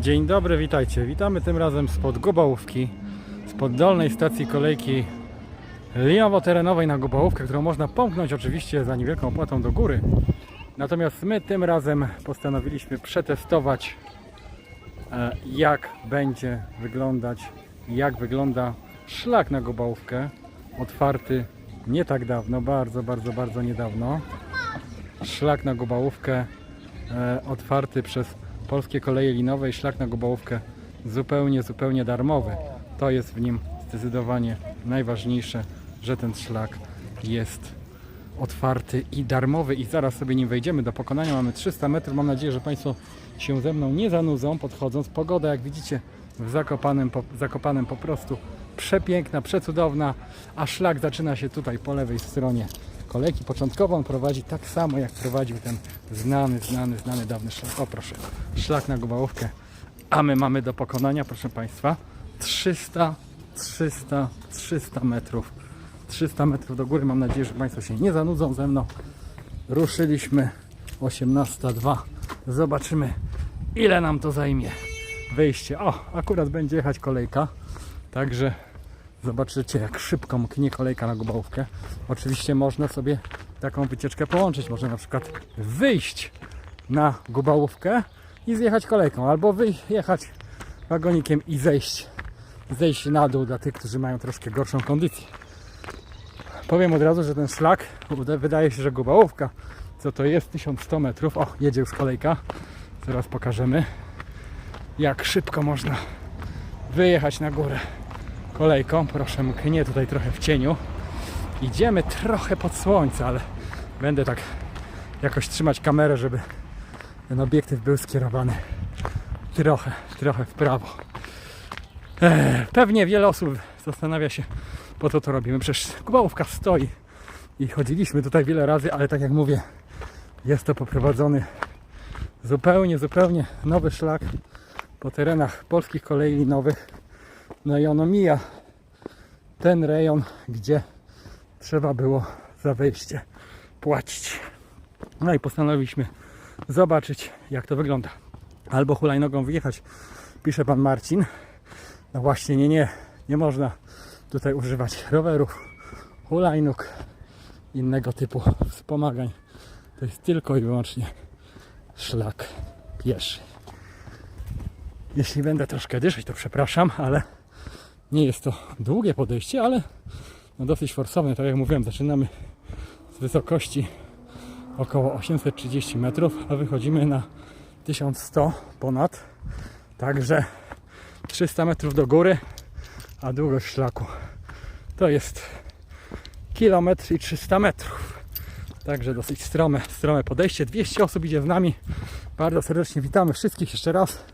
Dzień dobry, witajcie. Witamy tym razem spod Gubałówki, spod dolnej stacji kolejki linowo-terenowej na Gubałówkę, którą można pomknąć oczywiście za niewielką opłatą do góry. Natomiast my tym razem postanowiliśmy przetestować e, jak będzie wyglądać, jak wygląda szlak na Gubałówkę, otwarty nie tak dawno, bardzo, bardzo, bardzo niedawno. Szlak na Gubałówkę e, otwarty przez Polskie Koleje Linowe i szlak na Gubałówkę zupełnie, zupełnie darmowy. To jest w nim zdecydowanie najważniejsze, że ten szlak jest otwarty i darmowy i zaraz sobie nim wejdziemy. Do pokonania mamy 300 metrów. Mam nadzieję, że Państwo się ze mną nie zanudzą podchodząc. Pogoda, jak widzicie, w Zakopanem po, Zakopanem po prostu przepiękna, przecudowna, a szlak zaczyna się tutaj po lewej stronie kolejki. Początkowo on prowadzi tak samo, jak prowadził ten znany, znany, znany dawny szlak. O proszę, szlak na Gubałówkę. A my mamy do pokonania, proszę Państwa, 300, 300, 300 metrów. 300 metrów do góry. Mam nadzieję, że Państwo się nie zanudzą ze mną. Ruszyliśmy 18.02. Zobaczymy, ile nam to zajmie wyjście. O, akurat będzie jechać kolejka. Także zobaczycie, jak szybko mknie kolejka na Gubałówkę. Oczywiście można sobie taką wycieczkę połączyć. Można na przykład wyjść na Gubałówkę i zjechać kolejką, albo wyjechać wagonikiem i zejść, zejść na dół dla tych, którzy mają troszkę gorszą kondycję. Powiem od razu, że ten szlak, wydaje się, że Gubałówka, co to jest 1100 metrów. O, jedzie już kolejka. Zaraz pokażemy, jak szybko można wyjechać na górę kolejką. Proszę, mknie tutaj trochę w cieniu. Idziemy trochę pod słońce, ale będę tak jakoś trzymać kamerę, żeby ten obiektyw był skierowany trochę, trochę w prawo. Eee, pewnie wiele osób zastanawia się, po co to robimy. Przecież Kubałówka stoi i chodziliśmy tutaj wiele razy, ale tak jak mówię, jest to poprowadzony zupełnie, zupełnie nowy szlak po terenach polskich kolei linowych. No i ono mija ten rejon, gdzie trzeba było za wejście płacić. No i postanowiliśmy zobaczyć, jak to wygląda. Albo hulajnogą wyjechać, pisze pan Marcin. No właśnie, nie, nie, nie można tutaj używać rowerów, hulajnóg, innego typu wspomagań. To jest tylko i wyłącznie szlak pieszy. Jeśli będę troszkę dyszeć, to przepraszam, ale nie jest to długie podejście, ale no dosyć forsowne. Tak jak mówiłem, zaczynamy z wysokości około 830 metrów, a wychodzimy na 1100 ponad. Także 300 metrów do góry, a długość szlaku to jest kilometr i 300 metrów. Także dosyć strome, strome podejście. 200 osób idzie z nami. Bardzo serdecznie witamy wszystkich jeszcze raz.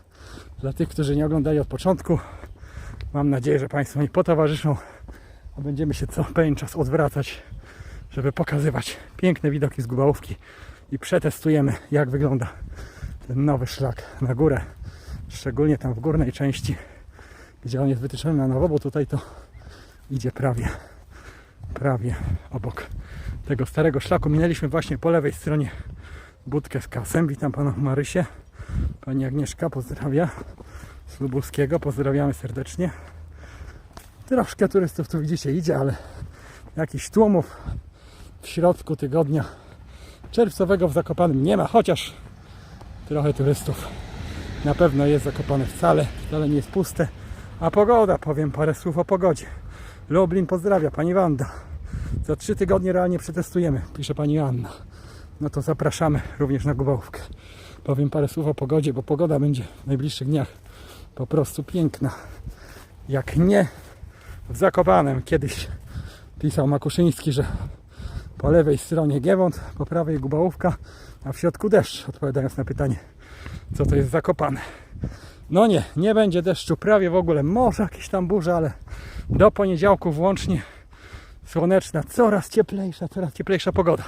Dla tych, którzy nie oglądali od początku, mam nadzieję, że Państwo mi potowarzyszą, a będziemy się co pewien czas odwracać, żeby pokazywać piękne widoki z Gubałówki i przetestujemy, jak wygląda ten nowy szlak na górę, szczególnie tam w górnej części, gdzie on jest wytyczony na nowo, bo tutaj to idzie prawie, prawie obok tego starego szlaku. Minęliśmy właśnie po lewej stronie budkę z kasem. Witam Pana Marysie. Pani Agnieszka pozdrawia z Lubulskiego. Pozdrawiamy serdecznie. Troszkę turystów tu widzicie idzie, ale jakichś tłumów w środku tygodnia czerwcowego w Zakopanym nie ma, chociaż trochę turystów na pewno jest Zakopane wcale, wcale nie jest puste. A pogoda, powiem parę słów o pogodzie. Lublin pozdrawia, Pani Wanda. Za trzy tygodnie realnie przetestujemy, pisze Pani Anna. No to zapraszamy również na Gubałówkę. Powiem parę słów o pogodzie, bo pogoda będzie w najbliższych dniach po prostu piękna. Jak nie w Zakopanem kiedyś pisał Makuszyński, że po lewej stronie Giewont, po prawej Gubałówka, a w środku deszcz, odpowiadając na pytanie, co to jest Zakopane. No nie, nie będzie deszczu prawie w ogóle, może jakieś tam burze, ale do poniedziałku włącznie słoneczna, coraz cieplejsza, coraz cieplejsza pogoda.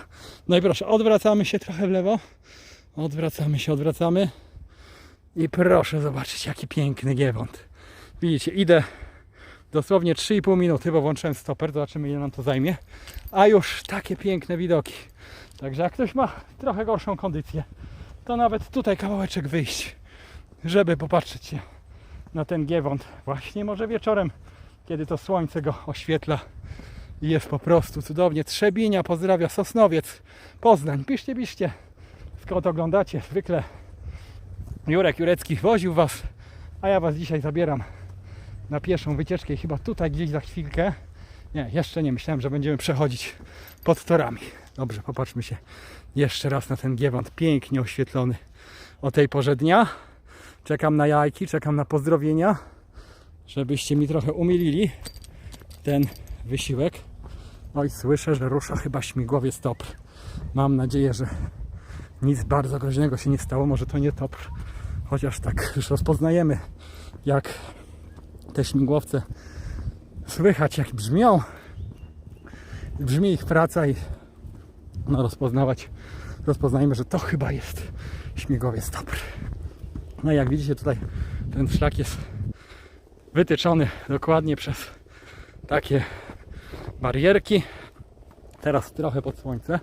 No i proszę, odwracamy się trochę w lewo, odwracamy się, odwracamy i proszę zobaczyć, jaki piękny Giewont. Widzicie, idę dosłownie 3,5 minuty, bo włączyłem stoper, zobaczymy ile nam to zajmie, a już takie piękne widoki. Także jak ktoś ma trochę gorszą kondycję, to nawet tutaj kawałeczek wyjść żeby popatrzeć się na ten Giewont właśnie może wieczorem, kiedy to słońce go oświetla i jest po prostu cudownie. Trzebinia pozdrawia, Sosnowiec, Poznań. Piszcie, piszcie, skąd oglądacie. Zwykle Jurek Jurecki woził Was, a ja Was dzisiaj zabieram na pierwszą wycieczkę i chyba tutaj gdzieś za chwilkę. Nie, jeszcze nie myślałem, że będziemy przechodzić pod torami. Dobrze, popatrzmy się jeszcze raz na ten Giewont, pięknie oświetlony o tej porze dnia. Czekam na jajki, czekam na pozdrowienia, żebyście mi trochę umilili ten wysiłek. Oj, słyszę, że rusza chyba śmigłowiec TOPR. Mam nadzieję, że nic bardzo groźnego się nie stało. Może to nie TOPR, chociaż tak już rozpoznajemy, jak te śmigłowce słychać, jak brzmią. Brzmi ich praca i no, rozpoznawać, rozpoznajmy, że to chyba jest śmigłowiec TOPR. No i jak widzicie tutaj ten szlak jest wytyczony dokładnie przez takie barierki. Teraz trochę pod słońce,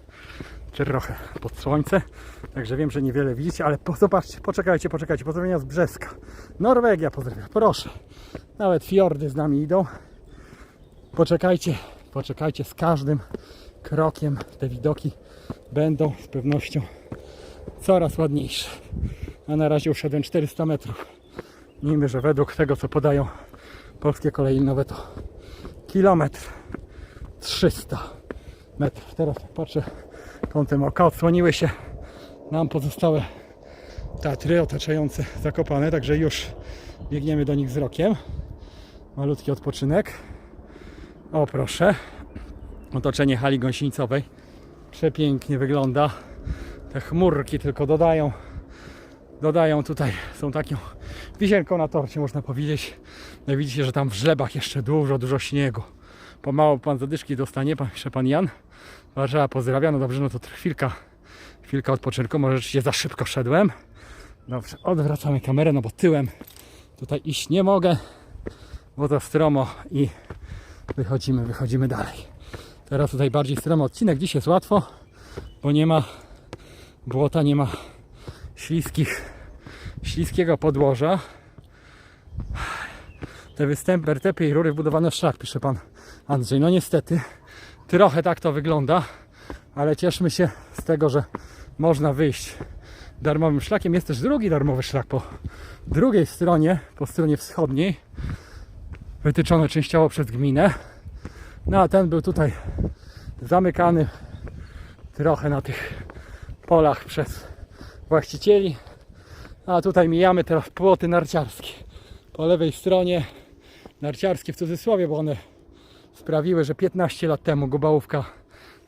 czy trochę pod słońce, także wiem, że niewiele widzicie, ale po, zobaczcie, poczekajcie, poczekajcie, pozdrowienia z Brzeska. Norwegia pozdrawia, proszę. Nawet fiordy z nami idą. Poczekajcie, poczekajcie, z każdym krokiem te widoki będą z pewnością coraz ładniejsze. A na razie uszedłem 400 metrów. Miejmy, że według tego, co podają polskie koleje nowe, to kilometr 300 metrów. Teraz patrzę kątem oka, odsłoniły się nam pozostałe Tatry otaczające Zakopane, także już biegniemy do nich wzrokiem. Malutki odpoczynek. O proszę, otoczenie hali gąsienicowej. Przepięknie wygląda. Te chmurki tylko dodają, dodają tutaj, są taką wisienką na torcie można powiedzieć. No widzicie, że tam w żlebach jeszcze dużo, dużo śniegu. Pomału pan zadyszki dostanie, pan, pisze pan Jan. Warszawa pozdrawia, no dobrze, no to chwilka, chwilka odpoczynku, może rzeczywiście za szybko szedłem. Dobrze, odwracamy kamerę, no bo tyłem tutaj iść nie mogę, bo to stromo i wychodzimy, wychodzimy dalej. Teraz tutaj bardziej stromy odcinek, dziś jest łatwo, bo nie ma błota, nie ma śliskich, śliskiego podłoża. Te występy, RTP i rury wbudowane w szlak, pisze pan Andrzej. No niestety, trochę tak to wygląda, ale cieszmy się z tego, że można wyjść darmowym szlakiem. Jest też drugi darmowy szlak po drugiej stronie, po stronie wschodniej, wytyczony częściowo przez gminę. No a ten był tutaj zamykany trochę na tych polach przez właścicieli. A tutaj mijamy teraz płoty narciarskie. Po lewej stronie narciarskie w cudzysłowie, bo one sprawiły, że 15 lat temu gubałówka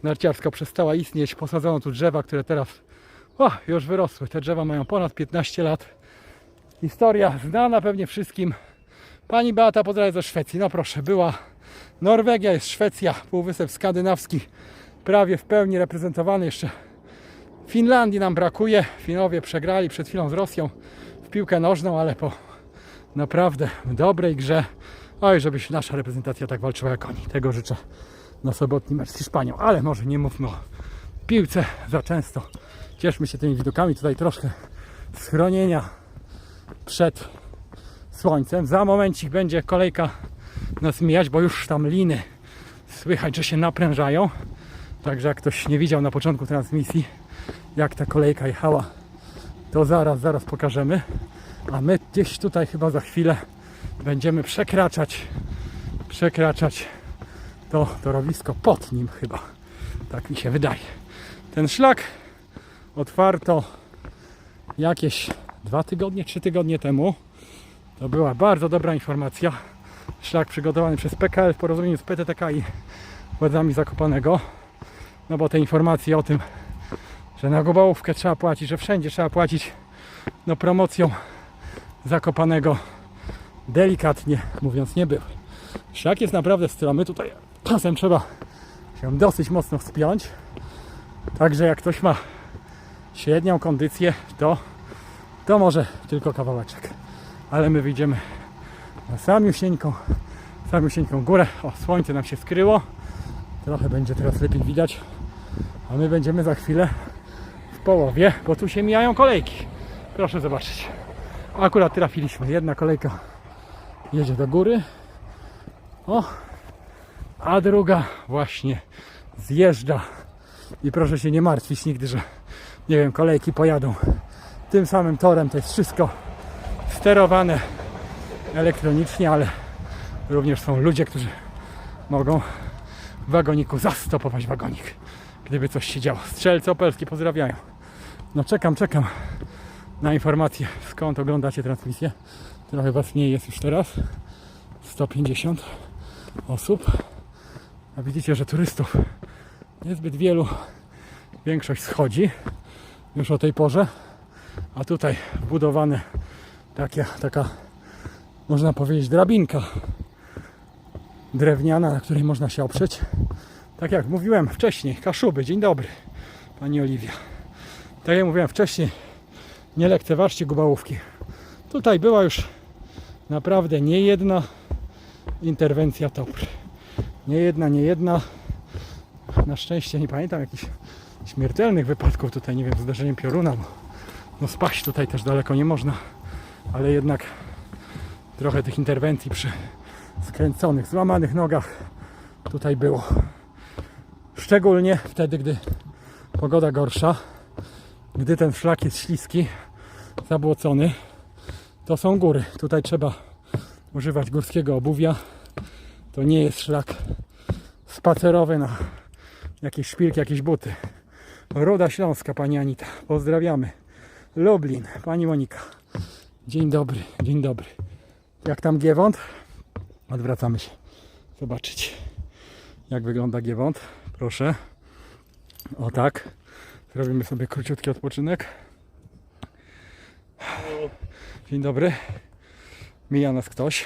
narciarska przestała istnieć. Posadzono tu drzewa, które teraz o, już wyrosły. Te drzewa mają ponad 15 lat. Historia znana pewnie wszystkim. Pani Beata pozdrawia ze Szwecji. No proszę, była Norwegia, jest Szwecja, Półwysep Skandynawski prawie w pełni reprezentowany. Jeszcze Finlandii nam brakuje. Finowie przegrali przed chwilą z Rosją w piłkę nożną, ale po naprawdę dobrej grze. Oj, żeby się nasza reprezentacja tak walczyła jak oni. Tego życzę na sobotni mecz z Hiszpanią. Ale może nie mówmy o piłce za często. Cieszmy się tymi widokami. Tutaj troszkę schronienia przed słońcem. Za momencik będzie kolejka nas mijać, bo już tam liny słychać, że się naprężają. Także jak ktoś nie widział na początku transmisji, jak ta kolejka jechała, to zaraz, zaraz pokażemy. A my gdzieś tutaj chyba za chwilę będziemy przekraczać, przekraczać to torowisko pod nim chyba. Tak mi się wydaje. Ten szlak otwarto jakieś dwa tygodnie, trzy tygodnie temu. To była bardzo dobra informacja. Szlak przygotowany przez PKL w porozumieniu z PTTK i władzami Zakopanego. No bo te informacje o tym, że na Gobałówkę trzeba płacić, że wszędzie trzeba płacić no promocją Zakopanego delikatnie mówiąc nie były. Szlak jest naprawdę stromy, tutaj czasem trzeba się dosyć mocno wspiąć. Także jak ktoś ma średnią kondycję, to, to może tylko kawałeczek. Ale my wyjdziemy na samiusieńką, samiusieńką górę. O, słońce nam się skryło. Trochę będzie teraz lepiej widać. A my będziemy za chwilę w połowie, bo tu się mijają kolejki. Proszę zobaczyć. Akurat trafiliśmy. Jedna kolejka jedzie do góry. O, a druga właśnie zjeżdża. I proszę się nie martwić nigdy, że nie wiem, kolejki pojadą tym samym torem. To jest wszystko sterowane elektronicznie, ale również są ludzie, którzy mogą w wagoniku zastopować wagonik, gdyby coś się działo. Strzelce opelskie pozdrawiają. No czekam, czekam na informację, skąd oglądacie transmisję. Trochę was nie jest już teraz. 150 osób. A widzicie, że turystów niezbyt wielu. Większość schodzi już o tej porze. A tutaj wbudowane takie, taka, można powiedzieć, drabinka drewniana, na której można się oprzeć. Tak jak mówiłem wcześniej, Kaszuby, dzień dobry, Pani Oliwia. Tak jak mówiłem wcześniej, nie lekceważcie gubałówki. Tutaj była już naprawdę nie jedna interwencja TOPR. Nie jedna, nie jedna. Na szczęście nie pamiętam jakichś śmiertelnych wypadków tutaj, nie wiem, z uderzeniem pioruna, bo no spaść tutaj też daleko nie można, ale jednak trochę tych interwencji przy skręconych, złamanych nogach tutaj było. Szczególnie wtedy, gdy pogoda gorsza, gdy ten szlak jest śliski, zabłocony, to są góry. Tutaj trzeba używać górskiego obuwia. To nie jest szlak spacerowy na jakieś szpilki, jakieś buty. Ruda Śląska, Pani Anita. Pozdrawiamy. Lublin, Pani Monika. Dzień dobry, dzień dobry. Jak tam Giewont? Odwracamy się. Zobaczyć, jak wygląda Giewont. Proszę. O tak. Zrobimy sobie króciutki odpoczynek. Dzień dobry. Mija nas ktoś.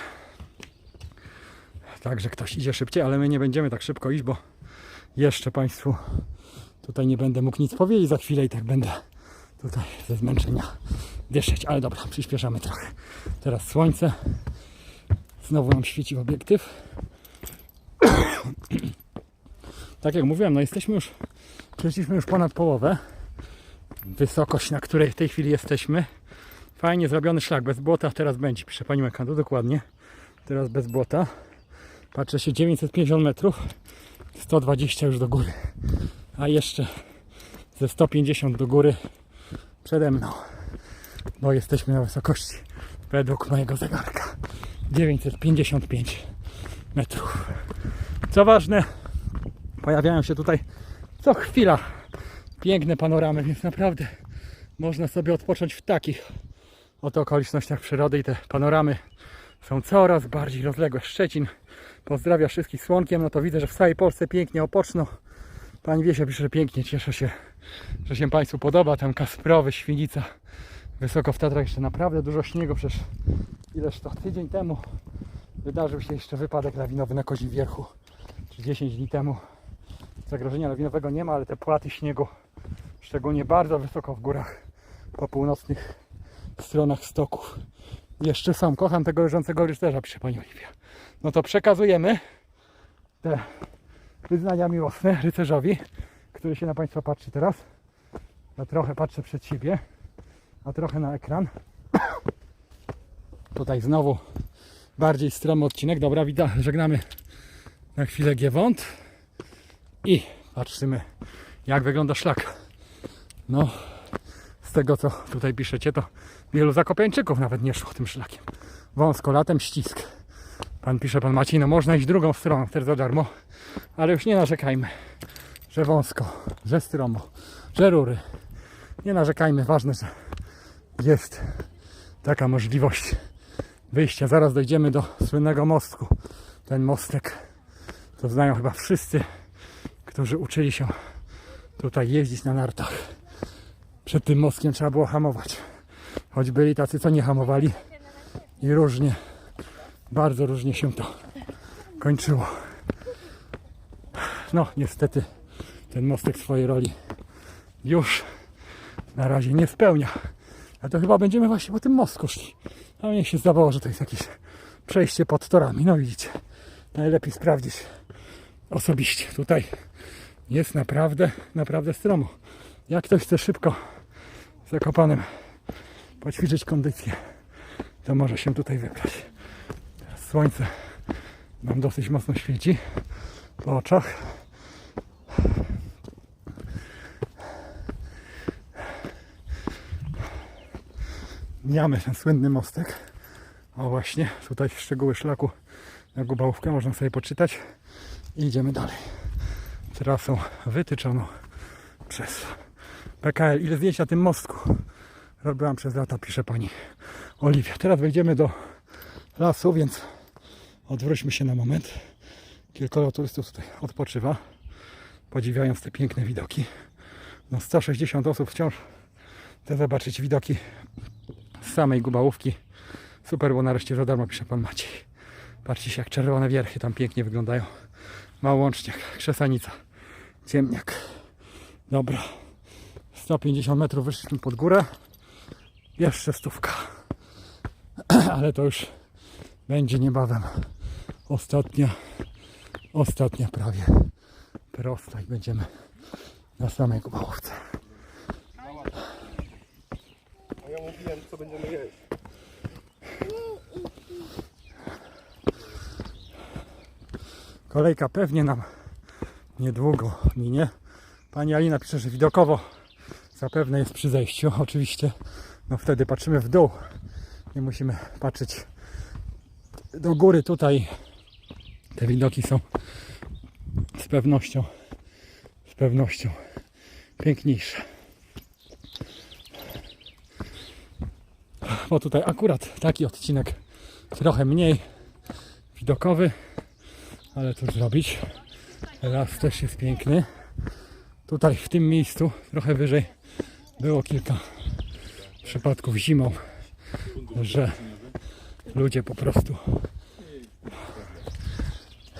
Także ktoś idzie szybciej, ale my nie będziemy tak szybko iść, bo jeszcze Państwu tutaj nie będę mógł nic powiedzieć. Za chwilę i tak będę tutaj ze zmęczenia dyszeć. Ale dobra, przyspieszamy trochę. Teraz słońce. Znowu nam świeci w obiektyw. tak jak mówiłem, no jesteśmy już, przeszliśmy już ponad połowę. Wysokość, na której w tej chwili jesteśmy. Fajnie zrobiony szlak, bez błota teraz będzie. Pisze Pani Mekando, dokładnie. Teraz bez błota. Patrzę się 950 metrów. 120 już do góry. A jeszcze ze 150 do góry przede mną. Bo jesteśmy na wysokości według mojego zegarka. 955 metrów. Co ważne, pojawiają się tutaj co chwila piękne panoramy, więc naprawdę można sobie odpocząć w takich oto okolicznościach przyrody i te panoramy są coraz bardziej rozległe. Szczecin pozdrawia wszystkich słonkiem, no to widzę, że w całej Polsce pięknie opoczno. Pani Wiesia pisze, że pięknie, cieszę się, że się Państwu podoba. Tam Kasprowy, Świnica, wysoko w Tatrach jeszcze naprawdę dużo śniegu, przecież ileż to tydzień temu wydarzył się jeszcze wypadek lawinowy na Kozim Wierchu, czy 10 dni temu. Zagrożenia lawinowego nie ma, ale te płaty śniegu, szczególnie bardzo wysoko w górach po północnych stronach stoków. Jeszcze sam kocham tego leżącego rycerza, pisze Pani Oliwia. No to przekazujemy te wyznania miłosne rycerzowi, który się na Państwa patrzy teraz. Ja trochę patrzę przed siebie, a trochę na ekran. Tutaj znowu bardziej stromy odcinek. Dobra, widać, żegnamy na chwilę Giewont i patrzymy jak wygląda szlak. No, z tego co tutaj piszecie, to wielu zakopiańczyków nawet nie szło tym szlakiem. Wąsko, latem ścisk. Pan pisze, pan Maciej, no można iść drugą stroną, też za darmo, ale już nie narzekajmy, że wąsko, że stromo, że rury. Nie narzekajmy, ważne, że jest taka możliwość wyjścia. Zaraz dojdziemy do słynnego mostku. Ten mostek to znają chyba wszyscy, którzy uczyli się tutaj jeździć na nartach. Przed tym mostkiem trzeba było hamować. Choć byli tacy, co nie hamowali i różnie, bardzo różnie się to kończyło. No, niestety ten mostek swojej roli już na razie nie spełnia. A to chyba będziemy właśnie po tym mostku szli. A mnie się zdawało, że to jest jakieś przejście pod torami. No widzicie, najlepiej sprawdzić osobiście. Tutaj jest naprawdę, naprawdę stromo. Jak ktoś chce szybko z Zakopanem poćwiczyć kondycję, to może się tutaj wybrać. Teraz słońce nam dosyć mocno świeci po oczach. Mijamy ten słynny mostek. O właśnie, tutaj szczegóły szlaku na Gubałówkę można sobie poczytać. I idziemy dalej. Trasą wytyczoną przez PKL. Ile zdjęć na tym mostku robiłam przez lata, pisze pani Oliwia. Teraz wejdziemy do lasu, więc odwróćmy się na moment. Kilkoro turystów tutaj odpoczywa, podziwiając te piękne widoki. No 160 osób wciąż chce zobaczyć widoki z samej Gubałówki. Super, bo nareszcie za darmo, pisze pan Maciej. Patrzcie się, jak czerwone wierchy tam pięknie wyglądają. Małączniak, krzesanica, ciemniak. Dobra. 150 metrów wyszliśmy pod górę. Jeszcze stówka. Ale to już będzie niebawem ostatnia, ostatnia prawie prosta i będziemy na samej Gubałówce. A ja mówiłem, co będziemy jeść. Kolejka pewnie nam niedługo minie. Pani Alina pisze, że widokowo zapewne jest przy zejściu. Oczywiście, no wtedy patrzymy w dół. Nie musimy patrzeć do góry. Tutaj te widoki są z pewnością, z pewnością piękniejsze. Bo tutaj akurat taki odcinek trochę mniej widokowy ale cóż zrobić. Las też jest piękny. Tutaj w tym miejscu, trochę wyżej, było kilka przypadków zimą, że ludzie po prostu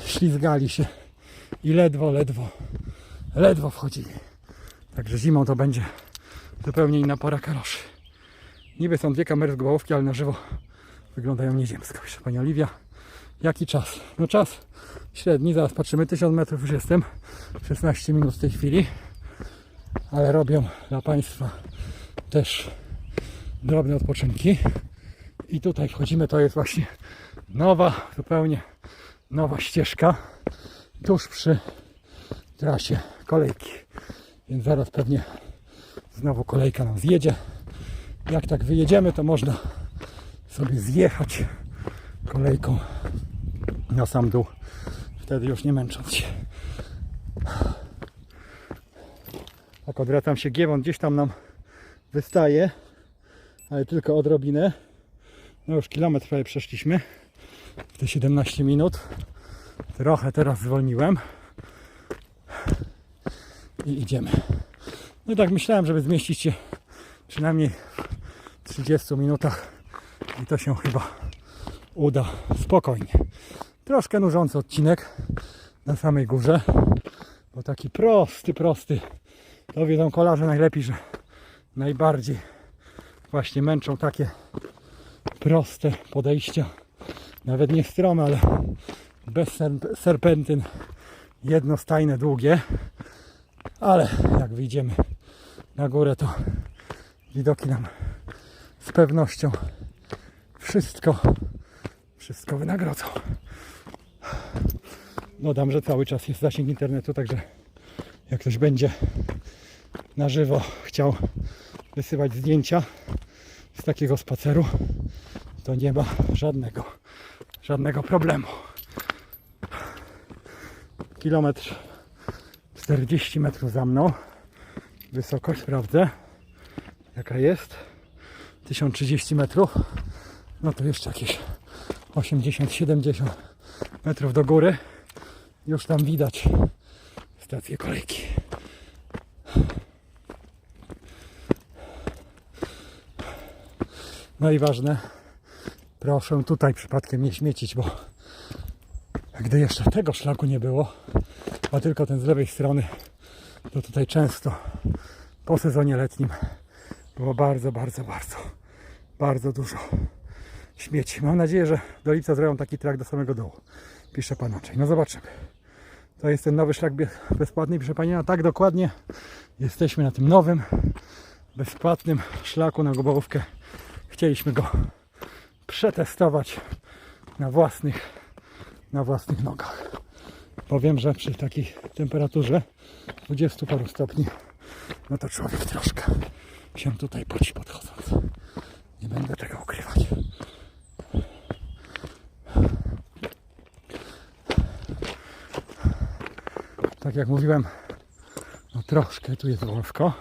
ślizgali się i ledwo, ledwo, ledwo wchodzili. Także zimą to będzie zupełnie inna pora kaloszy. Niby są dwie kamery z głowówki, ale na żywo wyglądają nieziemsko. Jeszcze Pani Oliwia. Jaki czas? No czas średni, zaraz patrzymy, 1000 metrów już jestem, 16 minut w tej chwili, ale robią dla Państwa też drobne odpoczynki i tutaj wchodzimy, to jest właśnie nowa, zupełnie nowa ścieżka tuż przy trasie kolejki, więc zaraz pewnie znowu kolejka nam zjedzie. Jak tak wyjedziemy, to można sobie zjechać kolejką na sam dół wtedy już nie męcząc się. Tak odwracam się giewon, gdzieś tam nam wystaje, ale tylko odrobinę. No już kilometr prawie przeszliśmy w te 17 minut. Trochę teraz zwolniłem i idziemy. No i tak myślałem, żeby zmieścić się przynajmniej w 30 minutach i to się chyba uda spokojnie. Troszkę nużący odcinek na samej górze, bo taki prosty, prosty. To wiedzą kolarze najlepiej, że najbardziej właśnie męczą takie proste podejścia. Nawet nie strome, ale bez serp- serpentyn. Jednostajne, długie. Ale jak wyjdziemy na górę, to widoki nam z pewnością wszystko, wszystko wynagrodzą. Dodam, że cały czas jest zasięg internetu, także jak ktoś będzie na żywo chciał wysyłać zdjęcia z takiego spaceru, to nie ma żadnego, żadnego problemu. Kilometr 40 metrów za mną. Wysokość sprawdzę, jaka jest. 1030 metrów. No to jeszcze jakieś 80-70 metrów do góry. Już tam widać stację kolejki. No i ważne, proszę tutaj przypadkiem nie śmiecić, bo gdy jeszcze tego szlaku nie było, a tylko ten z lewej strony, to tutaj często po sezonie letnim było bardzo, bardzo, bardzo, bardzo dużo śmieci. Mam nadzieję, że do lipca zrobią taki trak do samego dołu. Pisze pan Andrzej. No zobaczymy. To jest ten nowy szlak bezpłatny, proszę Pani, a tak dokładnie jesteśmy na tym nowym, bezpłatnym szlaku na Gobałówkę. Chcieliśmy go przetestować na własnych, na własnych nogach. Powiem, że przy takiej temperaturze 20 paru stopni, no to człowiek troszkę się tutaj poci podchodząc. Nie będę tego ukrywać. Tak jak mówiłem, no troszkę tu jest wąsko.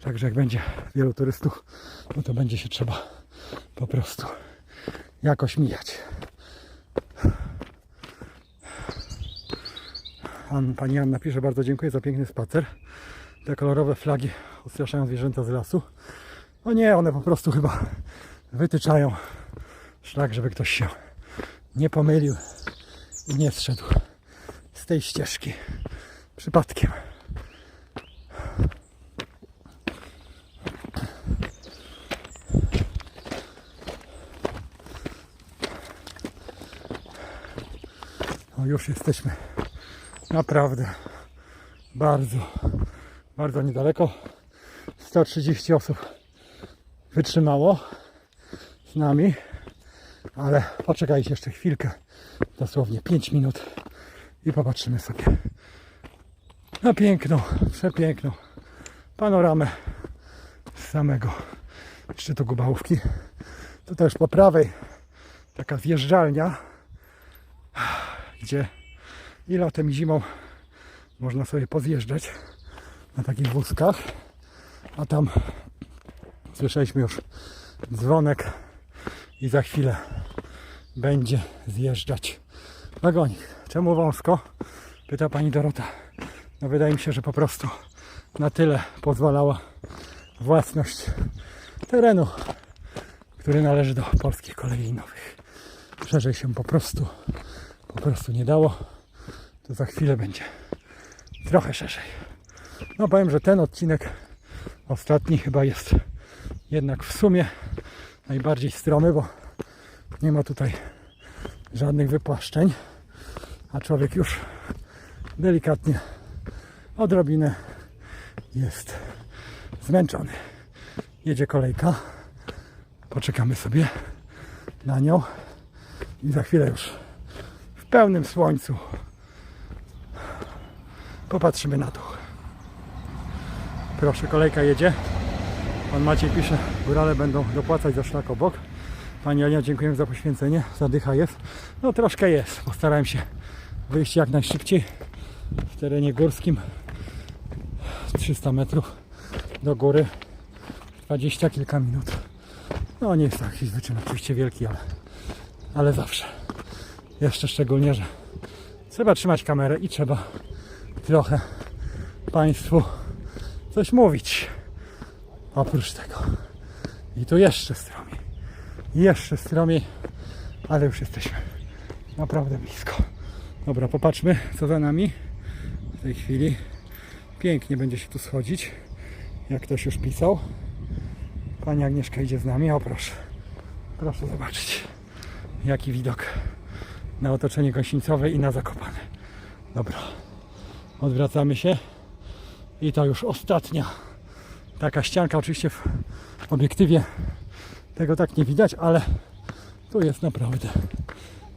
Także jak będzie wielu turystów, no to będzie się trzeba po prostu jakoś mijać. An, pani Anna pisze, bardzo dziękuję za piękny spacer. Te kolorowe flagi ustraszają zwierzęta z lasu. No nie, one po prostu chyba wytyczają szlak, żeby ktoś się nie pomylił i nie zszedł z tej ścieżki przypadkiem. Już jesteśmy. Naprawdę. Bardzo, bardzo niedaleko. 130 osób wytrzymało z nami, ale poczekajcie jeszcze chwilkę, dosłownie 5 minut. I popatrzymy sobie na piękną, przepiękną panoramę z samego szczytu Gubałówki. Tutaj już po prawej taka zjeżdżalnia, gdzie i latem i zimą można sobie pozjeżdżać na takich wózkach. A tam słyszeliśmy już dzwonek i za chwilę będzie zjeżdżać wagonik. Czemu wąsko? Pyta pani Dorota. No wydaje mi się, że po prostu na tyle pozwalała własność terenu, który należy do polskich kolei linowych. Szerzej się po prostu, po prostu nie dało. To za chwilę będzie trochę szerzej. No powiem, że ten odcinek ostatni chyba jest jednak w sumie najbardziej stromy, bo nie ma tutaj żadnych wypłaszczeń, a człowiek już delikatnie odrobinę jest zmęczony. Jedzie kolejka. Poczekamy sobie na nią i za chwilę już pełnym słońcu popatrzymy na dół. Proszę, kolejka jedzie. Pan Maciej pisze, górale będą dopłacać za szlak obok. Pani Ania, dziękuję za poświęcenie. Zadycha jest. No troszkę jest. Postarałem się wyjść jak najszybciej w terenie górskim. 300 metrów do góry. 20 kilka minut. No nie jest taki wyczyn oczywiście wielki, ale, ale zawsze. Jeszcze szczególnie, że trzeba trzymać kamerę i trzeba trochę Państwu coś mówić. Oprócz tego. I tu jeszcze stromiej. Jeszcze stromiej, ale już jesteśmy naprawdę blisko. Dobra, popatrzmy co za nami w tej chwili. Pięknie będzie się tu schodzić, jak ktoś już pisał. Pani Agnieszka idzie z nami, o proszę. Proszę zobaczyć, jaki widok na otoczenie Gąsienicowe i na Zakopane. Dobra, odwracamy się i to już ostatnia taka ścianka. Oczywiście w obiektywie tego tak nie widać, ale tu jest naprawdę,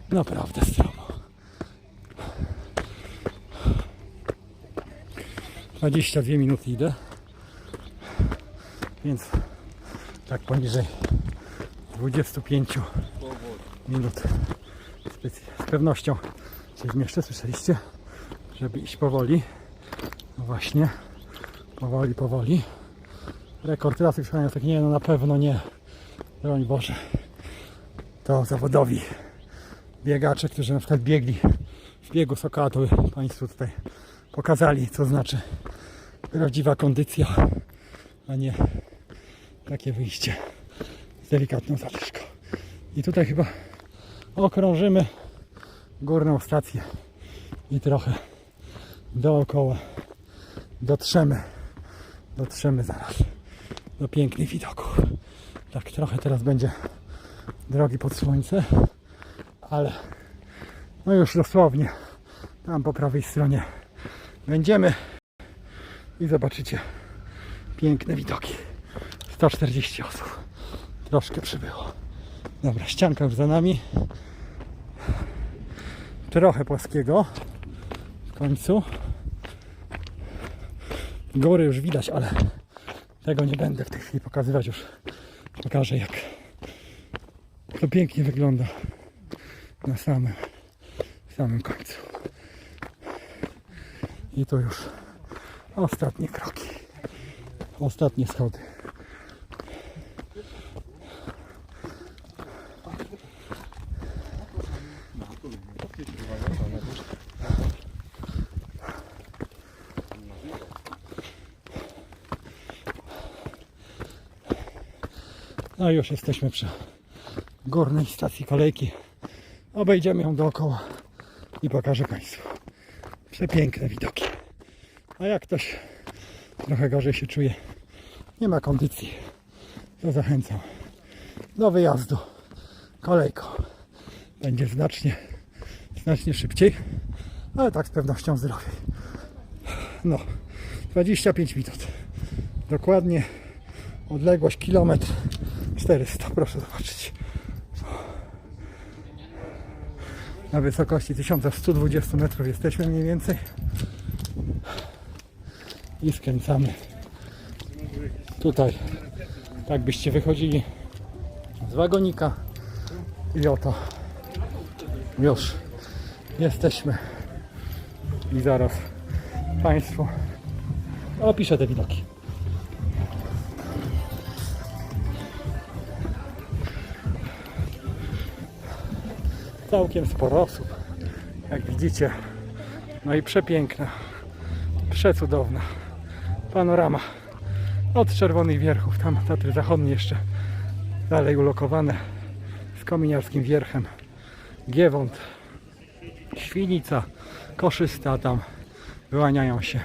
naprawdę stromo. 22 minuty idę, więc tak poniżej 25 minut z pewnością się zmieszczę, słyszeliście, żeby iść powoli. No właśnie, powoli, powoli. Rekord trasy trwania tak nie, no na pewno nie. Broń Boże. To zawodowi biegacze, którzy na przykład biegli w biegu Sokoła, to Państwu tutaj pokazali, co znaczy prawdziwa kondycja, a nie takie wyjście z delikatną zadyszką. I tutaj chyba okrążymy górną stację i trochę dookoła dotrzemy, dotrzemy zaraz do pięknych widoków. Tak trochę teraz będzie drogi pod słońce, ale no już dosłownie tam po prawej stronie będziemy i zobaczycie piękne widoki. 140 osób. Troszkę przybyło. Dobra, ścianka już za nami. Trochę płaskiego w końcu. Góry już widać, ale tego nie będę w tej chwili pokazywać już. Pokażę jak to pięknie wygląda na samym, samym końcu. I to już ostatnie kroki. Ostatnie schody. No i już jesteśmy przy górnej stacji kolejki. Obejdziemy ją dookoła i pokażę Państwu. Przepiękne widoki. A jak ktoś trochę gorzej się czuje, nie ma kondycji, to zachęcam do wyjazdu kolejką. Będzie znacznie, znacznie szybciej, ale tak z pewnością zdrowiej. No, 25 minut. Dokładnie odległość kilometr 400, proszę zobaczyć. Na wysokości 1120 metrów jesteśmy mniej więcej. I skręcamy. Tutaj, tak byście wychodzili z wagonika. I oto już jesteśmy. I zaraz Państwu opiszę te widoki. Całkiem sporo osób, jak widzicie. No i przepiękna, przecudowna panorama od Czerwonych Wierchów. Tam Tatry Zachodnie jeszcze dalej ulokowane z kominiarskim wierchem. Giewont, Świnica, Koszysta, tam wyłaniają się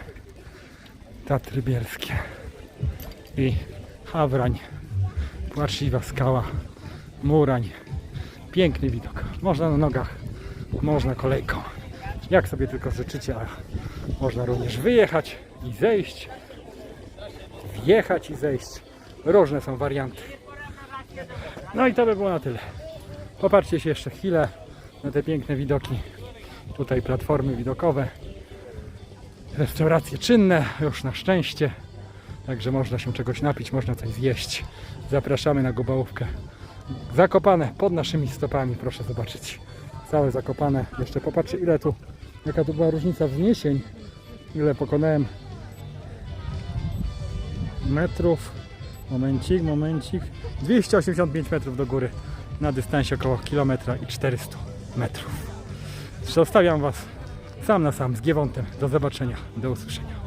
Tatry Bielskie i Hawrań, Płaczliwa Skała, Murań. Piękny widok. Można na nogach, można kolejką. Jak sobie tylko życzycie, a można również wyjechać i zejść, wjechać i zejść. Różne są warianty. No i to by było na tyle. Popatrzcie się jeszcze chwilę na te piękne widoki. Tutaj platformy widokowe. Restauracje czynne, już na szczęście. Także można się czegoś napić, można coś zjeść. Zapraszamy na Gobałówkę. Zakopane pod naszymi stopami, proszę zobaczyć. Całe zakopane. Jeszcze popatrzcie ile tu, jaka tu była różnica wzniesień. Ile pokonałem metrów. Momencik, momencik. 285 metrów do góry na dystansie około kilometra i 400 metrów. Zostawiam Was sam na sam z Giewontem. Do zobaczenia, do usłyszenia.